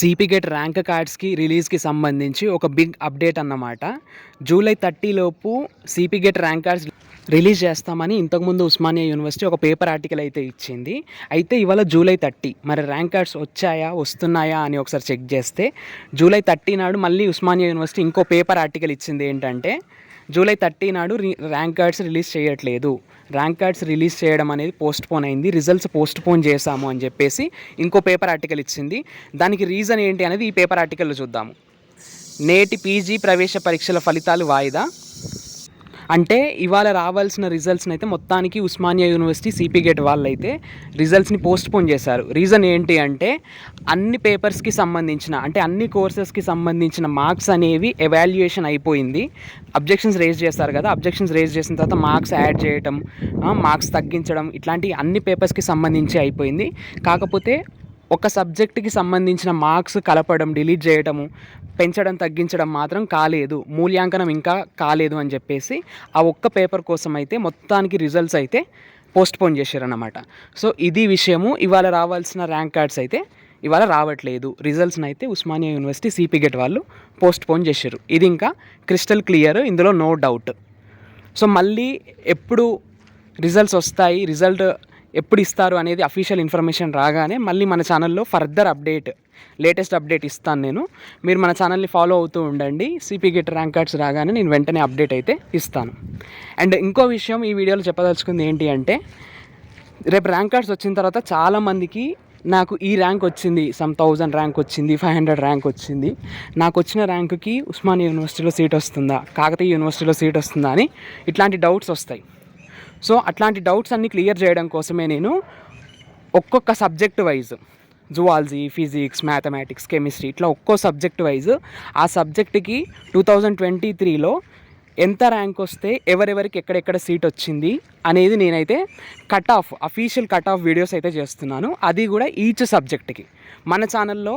CPGET rank కార్డ్స్కి రిలీజ్కి సంబంధించి ఒక బిగ్ అప్డేట్ అన్నమాట. జూలై థర్టీ లోపు ర్యాంక్ కార్డ్స్ రిలీజ్ చేస్తామని ఇంతకుముందు ఉస్మానియా యూనివర్సిటీ ఒక పేపర్ ఆర్టికల్ అయితే ఇచ్చింది. అయితే ఇవాళ జూలై థర్టీ మరి ర్యాంక్ కార్డ్స్ వచ్చాయా వస్తున్నాయా అని ఒకసారి చెక్ చేస్తే జూలై థర్టీ నాడు మళ్ళీ ఉస్మానియా యూనివర్సిటీ ఇంకో పేపర్ ఆర్టికల్ ఇచ్చింది ఏంటంటే జూలై థర్టీ నాడు రి- ర్యాంక్ కార్డ్స్ రిలీజ్ చేయట్లేదు. ర్యాంక్ కార్డ్స్ రిలీజ్ చేయడం అనేది పోస్ట్పోన్ అయింది. రిజల్ట్స్ పోస్ట్పోన్ చేశాము అని చెప్పేసి ఇంకో పేపర్ ఆర్టికల్ ఇచ్చింది. దానికి రీజన్ ఏంటి అనేది ఈ పేపర్ ఆర్టికల్లో చూద్దాము. నేటి పీజీ ప్రవేశ పరీక్షల ఫలితాలు వాయిదా? అంటే ఇవాళ రావాల్సిన రిజల్ట్స్ని అయితే మొత్తానికి ఉస్మానియా యూనివర్సిటీ సిపి గేట్ వాళ్ళైతే రిజల్ట్స్ని పోస్ట్ పోన్ చేశారు. రీజన్ ఏంటి అంటే అన్ని పేపర్స్కి సంబంధించిన అంటే అన్ని కోర్సెస్కి సంబంధించిన మార్క్స్ అనేవి ఎవాల్యుయేషన్ అయిపోయింది. అబ్జెక్షన్స్ రేజ్ చేస్తారు కదా అబ్జెక్షన్స్ రేజ్ చేసిన తర్వాత మార్క్స్ యాడ్ చేయటం మార్క్స్ తగ్గించడం ఇట్లాంటి అన్ని పేపర్స్కి సంబంధించి అయిపోయింది. కాకపోతే ఒక సబ్జెక్ట్కి సంబంధించిన మార్క్స్ కలపడం డిలీట్ చేయడము పెంచడం తగ్గించడం మాత్రం కాలేదు. మూల్యాంకనం ఇంకా కాలేదు అని చెప్పేసి ఆ ఒక్క పేపర్ కోసం అయితే మొత్తానికి రిజల్ట్స్ అయితే పోస్ట్పోన్ చేశారన్నమాట. సో ఇది విషయము. ఇవాళ రావాల్సిన ర్యాంక్ కార్డ్స్ అయితే ఇవాళ రావట్లేదు. రిజల్ట్స్ని అయితే ఉస్మానియా యూనివర్సిటీ సిపి గెట్ వాళ్ళు పోస్ట్పోన్ చేశారు. ఇది ఇంకా క్రిస్టల్ క్లియర్ ఇందులో నో డౌట్. సో మళ్ళీ ఎప్పుడు రిజల్ట్స్ వస్తాయి రిజల్ట్ ఎప్పుడు ఇస్తారు అనేది అఫీషియల్ ఇన్ఫర్మేషన్ రాగానే మళ్ళీ మన ఛానల్లో ఫర్దర్ అప్డేట్ లేటెస్ట్ అప్డేట్ ఇస్తాను నేను. మీరు మన ఛానల్ని ఫాలో అవుతూ ఉండండి. సిపీ గిట్ ర్యాంక్ కార్డ్స్ రాగానే నేను వెంటనే అప్డేట్ అయితే ఇస్తాను. అండ్ ఇంకో విషయం ఈ వీడియోలో చెప్పదలుచుకుంది ఏంటి అంటే రేపు ర్యాంక్ కార్డ్స్ వచ్చిన తర్వాత చాలామందికి నాకు ఈ ర్యాంక్ వచ్చింది సమ్ థౌజండ్ ర్యాంక్ వచ్చింది ఫైవ్ హండ్రెడ్ ర్యాంక్ వచ్చింది. నాకు వచ్చిన ర్యాంకుకి ఉస్మానియా యూనివర్సిటీలో సీట్ వస్తుందా కాకతీయ యూనివర్సిటీలో సీట్ వస్తుందా అని ఇట్లాంటి డౌట్స్ వస్తాయి. సో అట్లాంటి డౌట్స్ అన్ని క్లియర్ చేయడం కోసమే నేను ఒక్కొక్క subject wise zoology physics mathematics chemistry ఇట్లా ఒక్కో సబ్జెక్ట్ వైజ్ ఆ సబ్జెక్ట్కి టూ థౌజండ్ ట్వంటీ త్రీలో ఎంత ర్యాంక్ వస్తే ఎవరెవరికి ఎక్కడెక్కడ సీట్ వచ్చింది అనేది నేనైతే cut off official cut off videos అయితే చేస్తున్నాను. అది కూడా ఈచ్ సబ్జెక్ట్కి. మన ఛానల్లో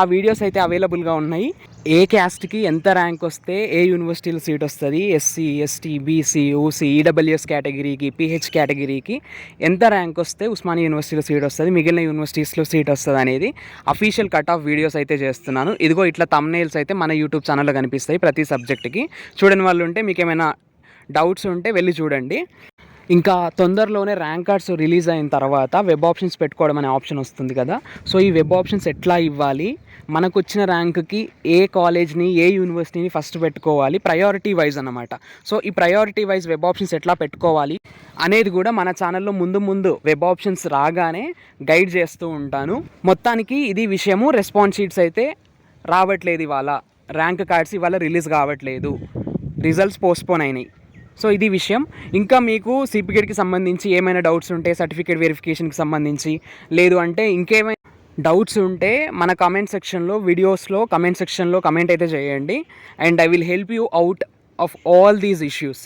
ఆ వీడియోస్ అయితే అవైలబుల్గా ఉన్నాయి. ఏ క్యాస్ట్కి ఎంత ర్యాంక్ వస్తే ఏ యూనివర్సిటీలో సీట్ వస్తుంది? SC ST BC OC EWS కేటగిరీకి పిహెచ్ కేటగిరీకి ఎంత ర్యాంక్ వస్తే ఉస్మానియా యూనివర్సిటీలో సీట్ వస్తుంది? మిగిలిన యూనివర్సిటీస్లో సీట్ వస్తుంది అనేది అఫీషియల్ కట్ ఆఫ్ వీడియోస్ అయితే చేస్తున్నాను. ఇదిగో ఇట్లా తమ్నేల్స్ అయితే మన యూట్యూబ్ ఛానల్లో కనిపిస్తాయి ప్రతి సబ్జెక్ట్కి. చూడని వాళ్ళు ఉంటే మీకు ఏమైనా డౌట్స్ ఉంటే వెళ్ళి చూడండి. ఇంకా తొందరలోనే ర్యాంక్ కార్డ్స్ రిలీజ్ అయిన తర్వాత వెబ్ ఆప్షన్స్ పెట్టుకోవడం అనే ఆప్షన్ వస్తుంది కదా. సో ఈ వెబ్ ఆప్షన్స్ ఎట్లా ఇవ్వాలి? మనకు వచ్చిన ర్యాంక్కి ఏ కాలేజ్ని ఏ యూనివర్సిటీని ఫస్ట్ పెట్టుకోవాలి? ప్రయారిటీ వైజ్ అన్నమాట. సో ఈ ప్రయారిటీ వైజ్ వెబ్ ఆప్షన్స్ ఎట్లా పెట్టుకోవాలి అనేది కూడా మన ఛానల్లో ముందు ముందు వెబ్ ఆప్షన్స్ రాగానే గైడ్ చేస్తూ ఉంటాను. మొత్తానికి ఇది విషయము రెస్పాన్స్ షీట్స్ అయితే రావట్లేదు ఇవాళ. ర్యాంక్ కార్డ్స్ ఇవాళ రిలీజ్ కావట్లేదు. రిజల్ట్స్ పోస్ట్పోన్ అయినాయి. సో ఇది విషయం. ఇంకా మీకు సిపికేట్కి సంబంధించి ఏమైనా డౌట్స్ ఉంటే సర్టిఫికేట్ వెరిఫికేషన్కి సంబంధించి లేదు అంటే ఇంకేమైనా డౌట్స్ ఉంటే మన కమెంట్ సెక్షన్లో వీడియోస్లో కమెంట్ సెక్షన్లో కమెంట్ అయితే చేయండి. And I will help you out of all these issues.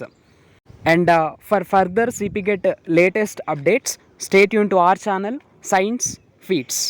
And uh, for further CPGET latest updates stay Yoon to our channel Science Feeds.